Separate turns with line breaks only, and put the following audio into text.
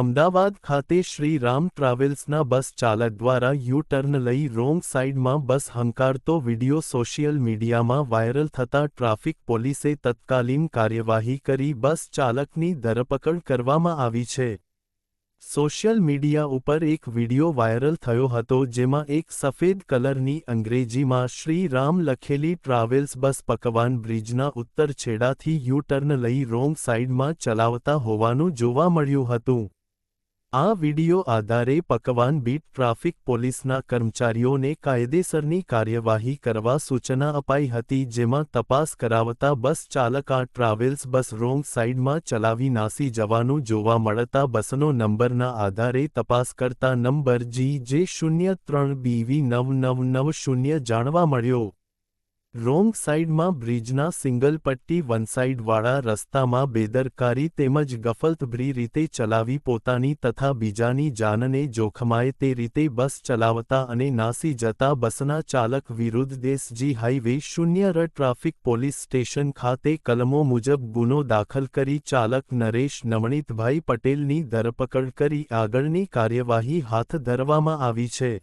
અમદાવાદ ખાતે શ્રી રામ ટ્રાવેલ્સના બસ ચાલક દ્વારા યુ ટર્ન લઈ રોંગ સાઇડમાં બસ હંકારતો વિડિયો સોશિયલ મીડિયામાં વાયરલ થતા ટ્રાફિક પોલીસે તત્કાલીન કાર્યવાહી કરી બસ ચાલકની ધરપકડ કરવામાં આવી છે. સોશિયલ મીડિયા ઉપર એક વિડિયો વાયરલ થયો હતો જેમાં એક સફેદ કલરની અંગ્રેજીમાં શ્રી રામ લખેલી ટ્રાવેલ્સ બસ પકવાન બ્રિજના ઉત્તર છેડાથી યુ ટર્ન લઈ રોંગ સાઇડમાં ચલાવતા હોવાનું જોવા મળ્યું હતું. આ વિડિયો આધારે પકવાન બીટ ટ્રાફિક પોલીસના કર્મચારીઓને કાયદેસરની કાર્યવાહી કરવા સૂચના અપાઈ હતી, જેમાં તપાસ કરાવતા બસ ચાલક આ ટ્રાવેલ્સ બસ રોંગ સાઇડમાં ચલાવી નાસી જવાનું જોવા મળતા બસનો નંબરના આધારે તપાસ કરતા નંબર જી જે શૂન્ય ત્રણ બીવી નવ નવ નવ શૂન્ય જાણવા મળ્યો. રોંગ સાઇડમાં બ્રિજના સિંગલ પટ્ટી વન સાઇડવાળા રસ્તામાં બેદરકારી તેમજ ગફલતભરી રીતે ચલાવી પોતાની તથા બીજાની જાનને જોખમાય તે રીતે બસ ચલાવતા અને નાસી જતા બસના ચાલક વિરુદ્ધ દેશજી હાઇવે શૂન્ય ર ટ્રાફિક પોલીસ સ્ટેશન ખાતે કલમો મુજબ ગુનો દાખલ કરી ચાલક નરેશ નવણીતભાઈ પટેલની ધરપકડ કરી આગળની કાર્યવાહી હાથ ધરવામાં આવી છે.